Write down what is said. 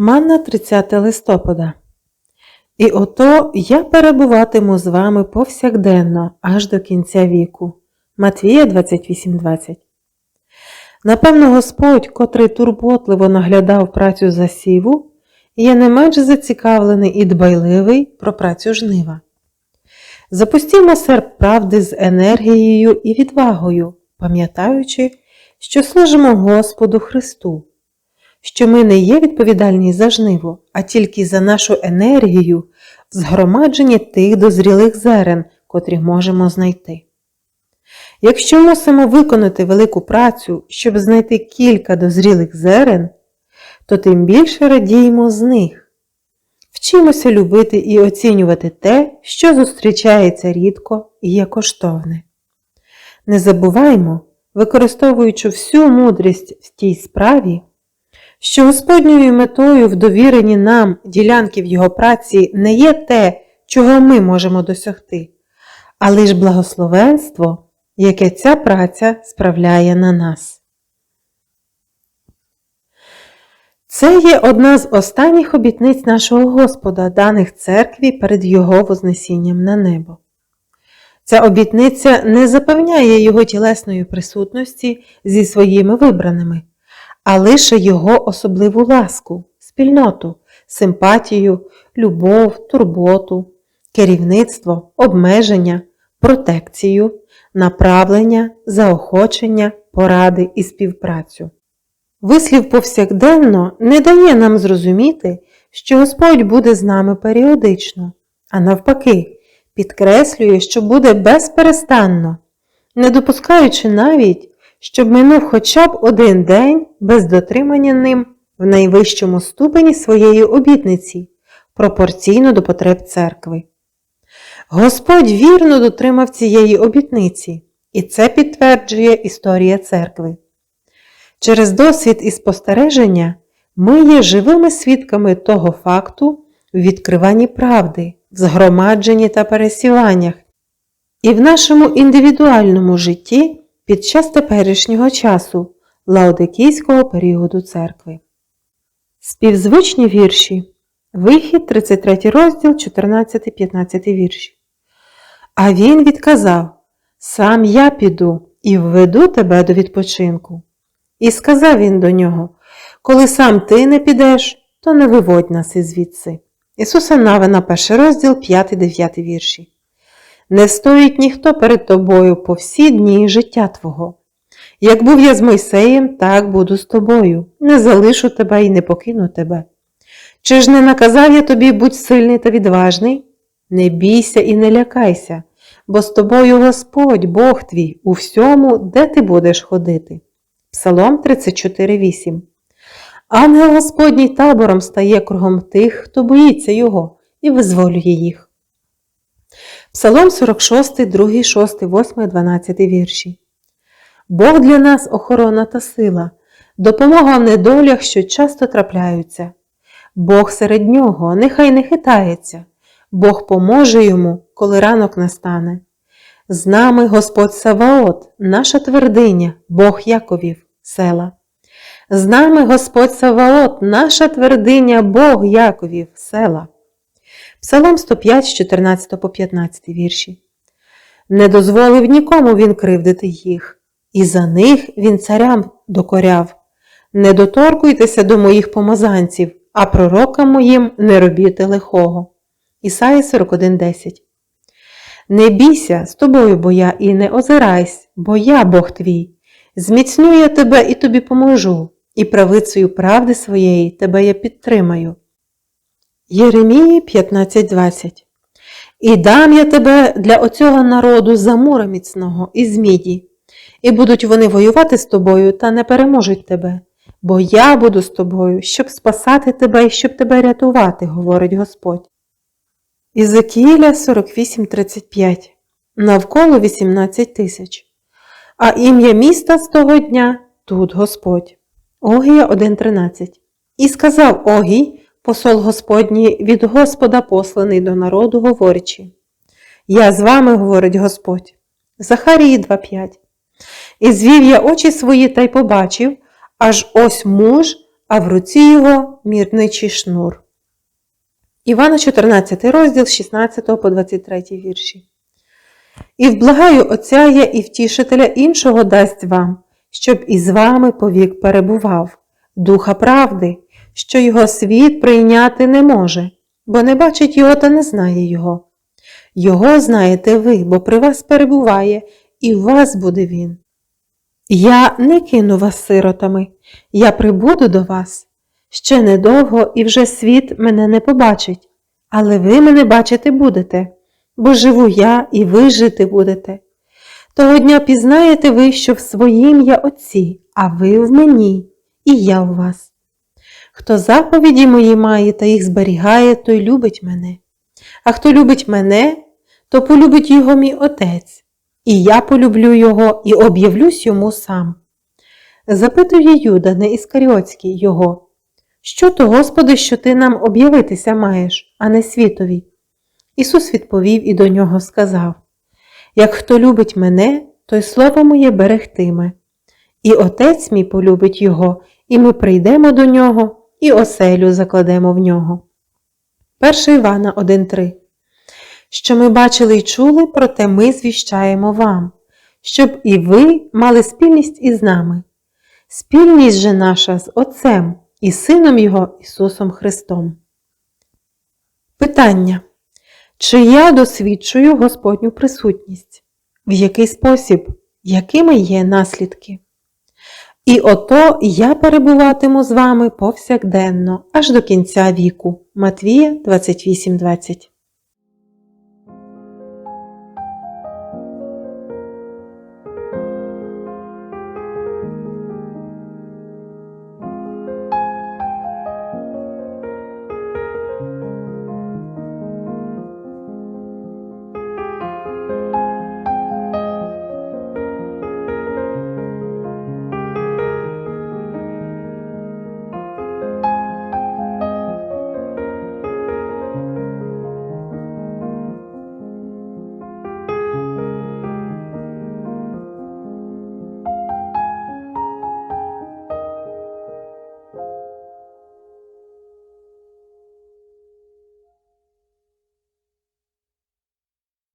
Манна 30 листопада. І ото я перебуватиму з вами повсякденно аж до кінця віку. Матвія 28.20. Напевно, Господь, котрий турботливо наглядав працю засіву, є не менш зацікавлений і дбайливий про працю жнива. Запустімо серп правди з енергією і відвагою, пам'ятаючи, що служимо Господу Христу, що ми не є відповідальні за жниво, а тільки за нашу енергію в згромадженні тих дозрілих зерен, котрі можемо знайти. Якщо мусимо виконати велику працю, щоб знайти кілька дозрілих зерен, то тим більше радіємо з них. Вчимося любити і оцінювати те, що зустрічається рідко і є коштовне. Не забуваймо, використовуючи всю мудрість в тій справі, що Господньою метою в довіренні нам ділянки в Його праці не є те, чого ми можемо досягти, а лише благословенство, яке ця праця справляє на нас. Це є одна з останніх обітниць нашого Господа, даних церкві перед Його Вознесінням на небо. Ця обітниця не запевняє Його тілесної присутності зі своїми вибраними, а лише Його особливу ласку, спільноту, симпатію, любов, турботу, керівництво, обмеження, протекцію, направлення, заохочення, поради і співпрацю. Вислів повсякденно не дає нам зрозуміти, що Господь буде з нами періодично, а навпаки, підкреслює, що буде безперестанно, не допускаючи навіть, щоб минув хоча б один день без дотримання ним в найвищому ступені своєї обітниці, пропорційно до потреб церкви. Господь вірно дотримав цієї обітниці, і це підтверджує історія церкви. Через досвід і спостереження ми є живими свідками того факту в відкриванні правди, в згромадженні та пересіваннях, і в нашому індивідуальному житті під час теперішнього часу лаодикійського періоду церкви. Співзвучні вірші. Вихід, 33 розділ, 14-15 вірші. А він відказав: Сам я піду і введу тебе до відпочинку. І сказав він до нього: Коли сам ти не підеш, то не виводь нас ізвідси. Ісуса Навина, перший розділ, 5-9 вірші. Не стоїть ніхто перед тобою по всі дні життя Твого. Як був я з Мойсеєм, так буду з тобою, не залишу тебе і не покину тебе. Чи ж не наказав я тобі будь сильний та відважний? Не бійся і не лякайся, бо з тобою Господь, Бог твій, у всьому, де ти будеш ходити. Псалом 34,8 Ангел Господній табором стає кругом тих, хто боїться Його, і визволює їх. Псалом 46, 2, 6, 8, 12 вірші. Бог для нас охорона та сила, допомога в недолях, що часто трапляються. Бог серед нього, нехай не хитається, Бог поможе йому, коли ранок настане. З нами Господь Саваот, наша твердиня, Бог Яковів, села. З нами Господь Саваот, наша твердиня, Бог Яковів, села. Псалом 105, з 14 по 15 вірші. Не дозволив нікому він кривдити їх, і за них він царям докоряв. Не доторкуйтеся до моїх помазанців, а пророкам моїм не робіте лихого. Ісаї 41.10 Не бійся з тобою, бо я, і не озирайсь, бо я Бог твій. Зміцню я тебе і тобі поможу, і правицею правди своєї тебе я підтримаю. Єремії 15.20 І дам я тебе для оцього народу за мура міцного із міді, і будуть вони воювати з тобою та не переможуть тебе, бо я буду з тобою, щоб спасати тебе і щоб тебе рятувати, говорить Господь. Ізекіля 48.35 Навколо 18 тисяч. А ім'я міста з того дня тут Господь. Огія 1.13 І сказав Огій, посол Господній, від Господа посланий до народу, говорячи. Я з вами, говорить Господь. Захарії 2.5 І звів я очі свої та й побачив, аж ось муж, а в руці його мірничий шнур. Івана 14 розділ 16 по 23 вірші. І вблагаю Отця я і втішителя іншого дасть вам, щоб із вами повік перебував, духа правди, що його світ прийняти не може, бо не бачить його та не знає його. Його знаєте ви, бо при вас перебуває, і в вас буде він. Я не кину вас сиротами, я прибуду до вас. Ще недовго і вже світ мене не побачить, але ви мене бачити будете, бо живу я і ви жити будете. Того дня пізнаєте ви, що в своїм я Отці, а ви в мені, і я в вас. Хто заповіді мої має та їх зберігає, той любить мене. А хто любить мене, то полюбить його мій Отець, і я полюблю його і об'явлюсь йому сам. Запитує Юда, не Іскаріотський його, що то, Господи, що ти нам об'явитися маєш, а не світові? Ісус відповів і до нього сказав: Як хто любить мене, той слово моє берегтиме, і Отець мій полюбить його, і ми прийдемо до нього, і оселю закладемо в нього. 1 Івана 1.3 Що ми бачили й чули, проте ми звіщаємо вам, щоб і ви мали спільність із нами. Спільність же наша з Отцем і Сином Його Ісусом Христом. Питання. Чи я досвідчую Господню присутність? В який спосіб? Якими є наслідки? І ото я перебуватиму з вами повсякденно, аж до кінця віку. Матвія 28.20